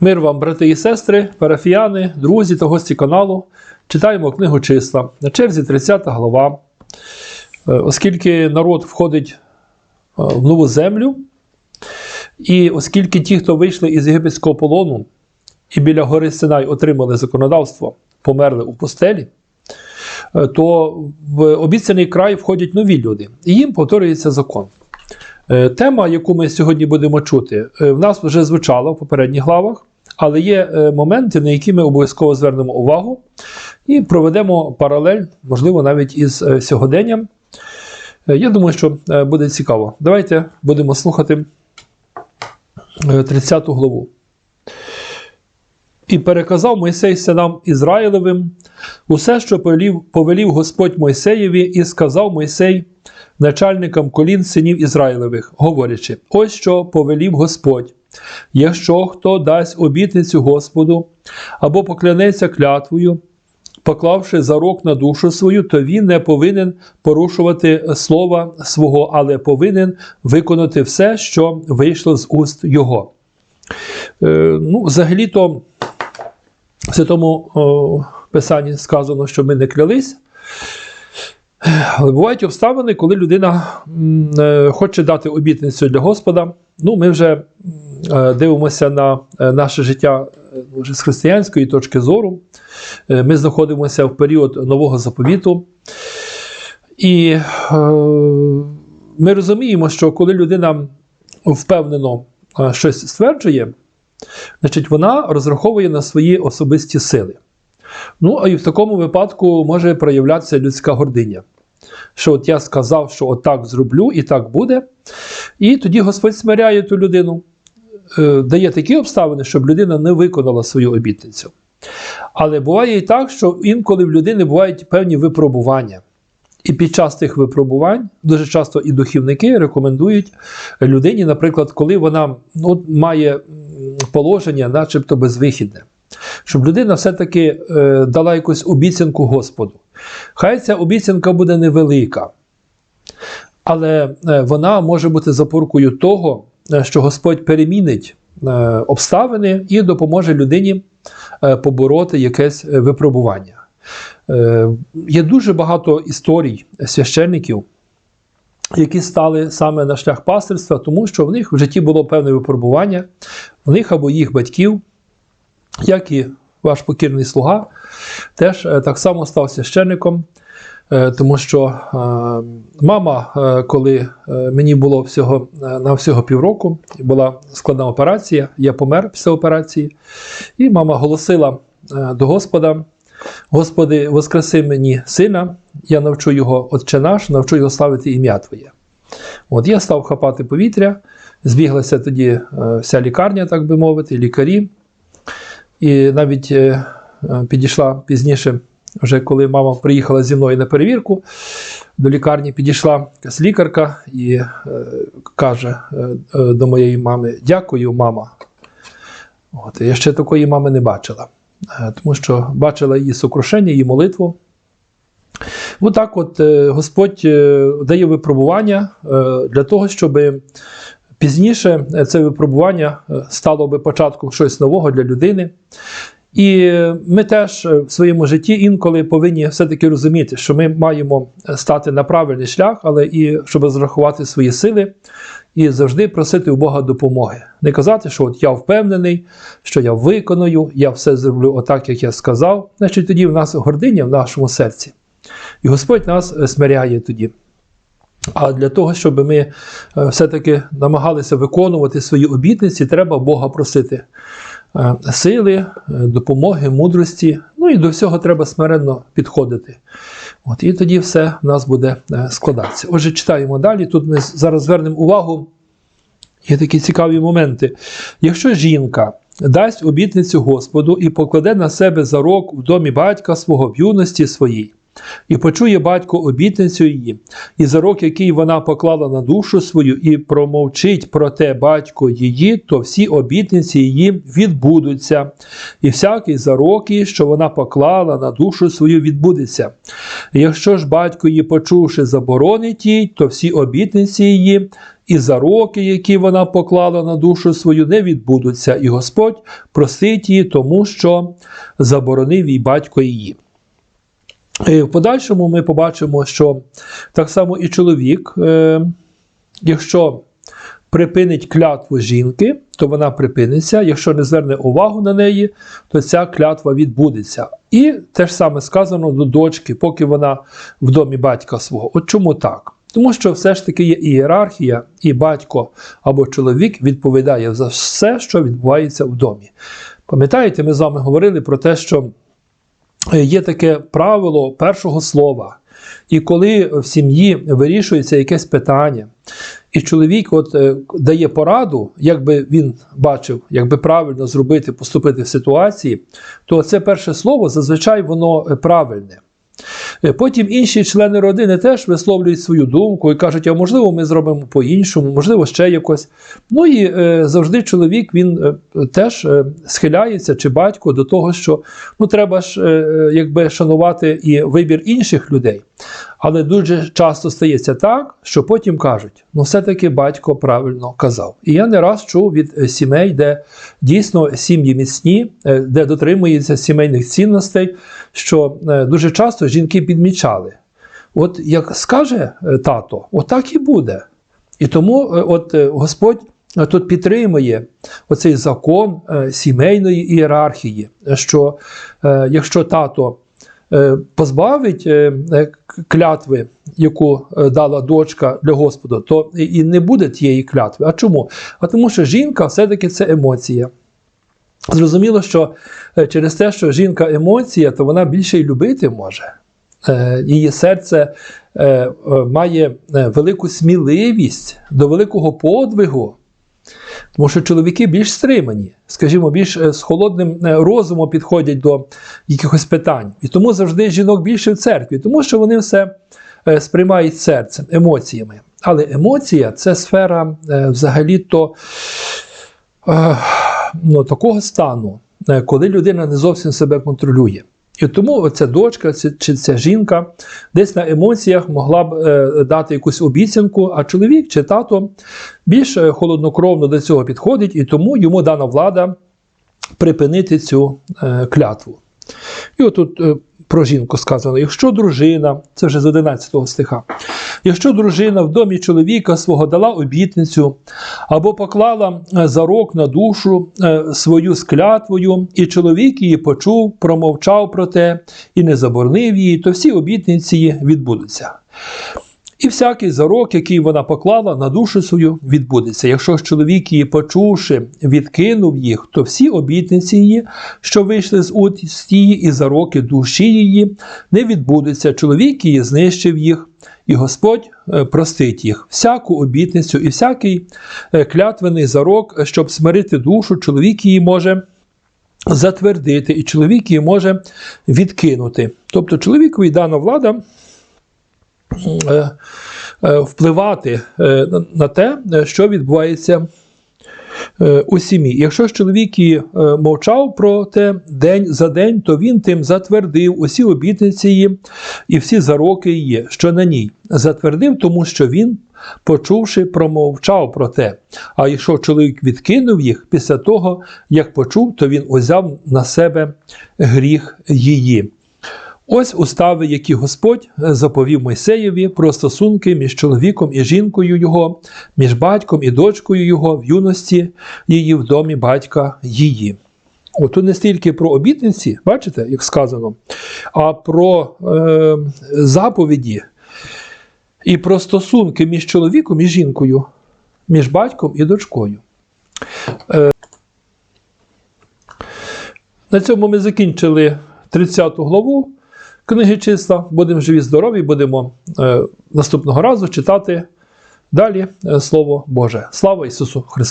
Мир вам, брати і сестри, парафіяни, друзі та гості каналу. Читаємо книгу числа. На черзі 30 глава. Е, Оскільки народ входить е, в нову землю, і оскільки ті, хто вийшли із єгипетського полону і біля гори Синай отримали законодавство, померли у пустелі, е, то в обіцяний край входять нові люди, і їм повторюється закон. Е, Тема, яку ми сьогодні будемо чути, е, в нас вже звучала в попередніх главах, але є е, моменти, на які ми обов'язково звернемо увагу і проведемо паралель, можливо, навіть із сьогоденням. Я думаю, що буде цікаво. Давайте будемо слухати е, 30 главу. І переказав Мойсей синам Ізраїлевим усе, що повелів, повелів Господь Мойсеєві, і сказав Мойсей начальникам колін синів Ізраїлевих, говорячи: ось що повелів Господь. Якщо хто дасть обітницю Господу або поклянеться клятвою, поклавши зарок на душу свою, то він не повинен порушувати слова свого, але повинен виконати все, що вийшло з уст його. Е, ну, взагалі-то в Святому о, Писанні сказано, що ми не клялись. Але бувають обставини, коли людина е, хоче дати обітницю для Господа. Ну, ми вже е, дивимося на е, наше життя вже з християнської точки зору. Ми знаходимося в період нового заповіту. І ми розуміємо, що коли людина впевнено щось стверджує, значить вона розраховує на свої особисті сили. Ну, а і в такому випадку може проявлятися людська гординя. Що от я сказав, що отак зроблю і так буде. І тоді Господь смиряє ту людину, е, дає такі обставини, щоб людина не виконала свою обітницю. Але буває і так, що інколи в людини бувають певні випробування. І під час тих випробувань дуже часто і духівники рекомендують людині, наприклад, коли вона ну, має положення, начебто безвихідне, щоб людина все-таки е, дала якусь обіцянку Господу. Хай ця обіцянка буде невелика, але е, вона може бути запорукою того, е, що Господь перемінить е, обставини і допоможе людині побороти якесь випробування. Є дуже багато історій священників, які стали саме на шлях пастирства, тому що в них в житті було певне випробування, в них або їх батьків, як і ваш покірний слуга, теж е, так само став священником. Е, Тому що е, мама, коли мені було всього на всього півроку, була складна операція, я помер після операції, і мама голосила до Господа: Господи, воскреси мені сина, я навчу його Отче наш, навчу його славити ім'я Твоє. От я став хапати повітря, збіглася тоді вся лікарня, так би мовити, лікарі. І навіть е, е, підійшла пізніше, вже коли мама приїхала зі мною на перевірку до лікарні, підійшла якась лікарка і е, каже до моєї мами: Дякую, мама. От, я ще такої мами не бачила, тому що бачила її сокрушення, її молитву. Отак от Господь дає випробування для того, щоб пізніше е, це випробування е, стало би початком щось нового для людини. І е, ми теж в своєму житті інколи повинні все-таки розуміти, що ми маємо стати на правильний шлях, але і щоб зрахувати свої сили і завжди просити у Бога допомоги. Не казати, що от я впевнений, що я виконую, я все зроблю отак, як я сказав. Значить, тоді в нас гординя в нашому серці. І Господь нас смиряє тоді. А для того, щоб ми е, все-таки намагалися виконувати свої обітниці, треба Бога просити е, сили, е, допомоги, мудрості. Ну і до всього треба смиренно підходити. От, і тоді все в нас буде складатися. Отже, читаємо далі. Тут ми зараз звернемо увагу. Є такі цікаві моменти. Якщо жінка дасть обітницю Господу і покладе на себе зарок в домі батька свого в юності своїй, і почує батько обітницю її, і зарок, який вона поклала на душу свою, і промовчить про те батько її, то всі обітниці її відбудуться, і всякий зарок, що вона поклала на душу свою, відбудеться. Якщо ж батько її, почувши, заборонить їй, то всі обітниці її і зароки, які вона поклала на душу свою, не відбудуться, і Господь простить її, тому що заборонив їй батько її. І в подальшому ми побачимо, що так само і чоловік, е, якщо припинить клятву жінки, то вона припиниться. Якщо не зверне увагу на неї, то ця клятва відбудеться. І те ж саме сказано до дочки, поки вона в домі батька свого. От чому так? Тому що все ж таки є ієрархія, і батько або чоловік відповідає за все, що відбувається в домі. Пам'ятаєте, ми з вами говорили про те, що є таке правило першого слова. І коли в сім'ї вирішується якесь питання, і чоловік от, е, дає пораду, як би він бачив, як би правильно зробити, поступити в ситуації, то це перше слово зазвичай воно е, правильне. Е, Потім інші члени родини теж висловлюють свою думку і кажуть, а можливо, ми зробимо по-іншому, можливо, ще якось. Ну і е, завжди чоловік він е, теж е, схиляється, чи батько до того, що ну, треба ж е, е, якби шанувати і вибір інших людей. Але дуже часто стається так, що потім кажуть, ну все-таки батько правильно казав. І я не раз чув від е, сімей, де дійсно сім'ї міцні, е, де дотримуються сімейних цінностей, що е, дуже часто жінки підмічали. От як скаже тато, отак і буде. І тому от Господь тут підтримує оцей закон сімейної ієрархії, що якщо тато позбавить е, е, клятви, яку е, дала дочка для Господа, то і не буде тієї клятви. А чому? А тому що жінка все-таки це емоція. Зрозуміло, що е, через те, що жінка емоція, то вона більше й любити може. Е, Її серце е, е, має е, велику сміливість до великого подвигу. Тому що чоловіки більш стримані, скажімо, більш е, з холодним е, розумом підходять до якихось питань. І тому завжди жінок більше в церкві, тому що вони все е, сприймають серцем, емоціями. Але емоція це сфера взагалі-то ну, такого стану, коли людина не зовсім себе контролює. І тому ця дочка чи, ця жінка десь на емоціях могла б е, дати якусь обіцянку, а чоловік чи тато більш е, холоднокровно до цього підходить, і тому йому дана влада припинити цю е, клятву. І отут про жінку сказано: якщо дружина, це вже з 11 стиха, якщо дружина в домі чоловіка свого дала обітницю або поклала е, зарок на душу е, свою з клятвою, і чоловік її почув, промовчав про те і не заборонив її, то всі обітниці відбудуться. І всякий зарок, який вона поклала на душу свою, відбудеться. Якщо ж чоловік її, почувши, відкинув їх, то всі обітниці її, що вийшли з уст і зароки душі її, не відбудуться. Чоловік її знищив їх, і Господь е, простить їх. Всяку обітницю і всякий е, клятвений зарок, щоб смирити душу, чоловік її може. Затвердити, і чоловік її може відкинути. Тобто чоловікові дана влада е, е, впливати е, на- те, е, що відбувається е, у сім'ї. Якщо ж чоловік і е, мовчав про те день за день, то він тим затвердив усі обітниці і всі зароки її, що на ній затвердив, тому що він, почувши, промовчав про те. А якщо чоловік відкинув їх після того, як почув, то він узяв на себе гріх її. Ось устави, які Господь е, заповів Мойсеєві про стосунки між чоловіком і жінкою його, між батьком і дочкою його в юності її в домі батька її. От тут не стільки про обітниці, бачите, як сказано, а про е, заповіді і про стосунки між чоловіком і жінкою, між батьком і дочкою. Е, на цьому ми закінчили 30 главу книги числа. Будемо живі, здорові, будемо е, наступного разу читати далі е, Слово Боже. Слава Ісусу Христу!